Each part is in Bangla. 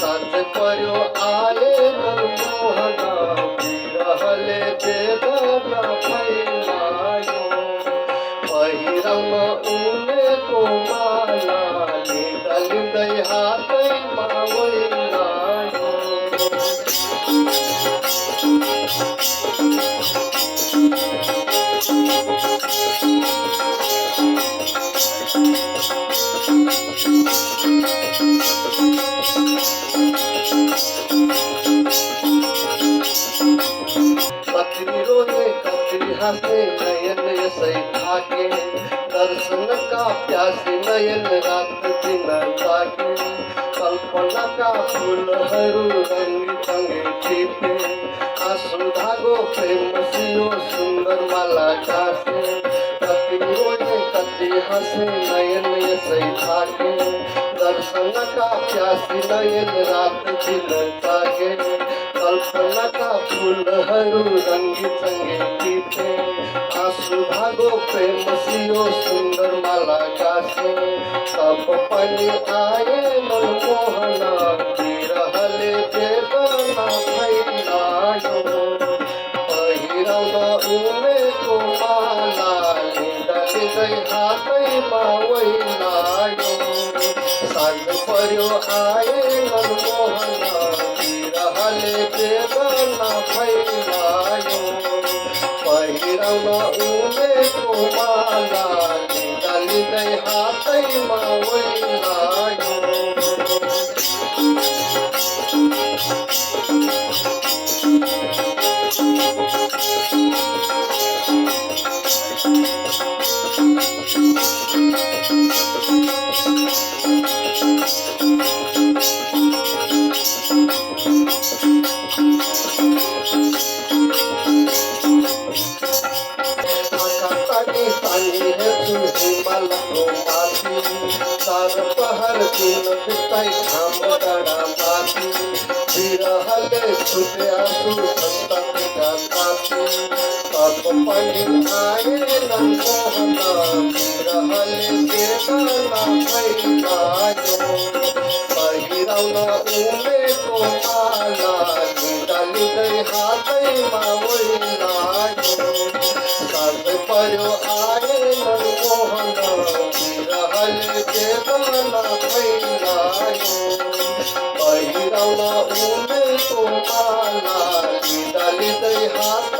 सत करो आए मोहना रहले बेदना फैलायो पहिरम उने को माला निदल दर्शन का प्यास नयन रात दिन लागे कल्पना का फूल हरू रंग तंगे छिपे आसुधा गो प्रेम सियो सुंदर वाला काटे हस नयन यसै थाके दर्शन का प्यासी नयन रात दिन ताके कल्पना का फूल हरू रंग संगे पीते आंसू भागो प्रेम सियो सुंदर माला कासे तब पल आए मन मोहना की रहले जे दरना भैया पहिरवा उमे कुमार કઈ હાથે માવઈ નાયો સાંજ પડ્યો આય મનમોહના રહલે પેદના ફૈલાયો પહેરવના ઉમે তার পাহাড় তুলত তাই ঘাম দাঁড়া পাতি বিরহলে ছুটে আসু সন্তান গান পাতি अपने आए नम रहन के करना पैदायो पहिरौना उमे को आला जिंदली गई हाथे मावला सब परो आए नम रहन के करना पैदायो पहिरौना उमे को आला जिंदली गई हाथे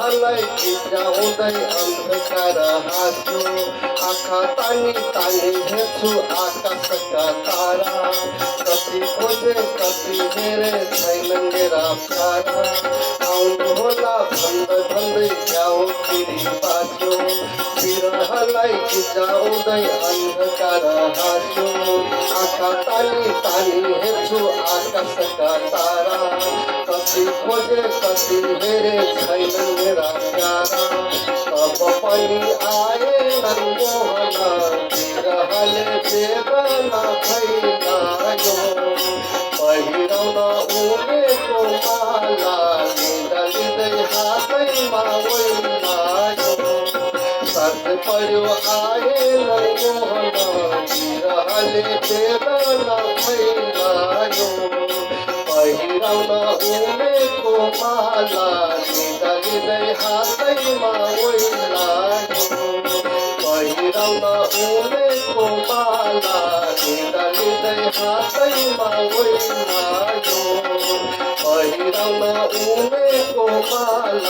हलाई गाउँदै अन्धकार हाँस्नु आँखा तानी तानी हेर्छु आकाशका तारा कति खोजे कति हेरे छैनन् मेरा प्यारा आउनु होला भन्दै भन्दै गाउँ फेरि पाछो बिरा লাইট যাও নাই অন্ধকার হাসো আকা তালি তালি হেছু আকাশ কা তারা কতি খোঁজে কতি হেরে ছাইন মেরা কারা সব পালি আয়ে নন্দোহনা रहले देवना भैया पहिरौना उमे बस पढ़ो आए लगोना रहले तेरा लफैलायो पहिरौना उमे को माला निदल नै हातै मावैलायो पहिरौना उमे को माला निदल नै हातै मावैलायो ಬೈರಮ್ಮ ಊಮೆ ಗೋಪಾಲ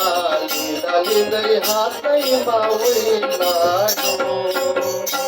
ಲೀಲ ಲೀಲೈ ಹಾತೈ ಮಾವೈ ನಾಡು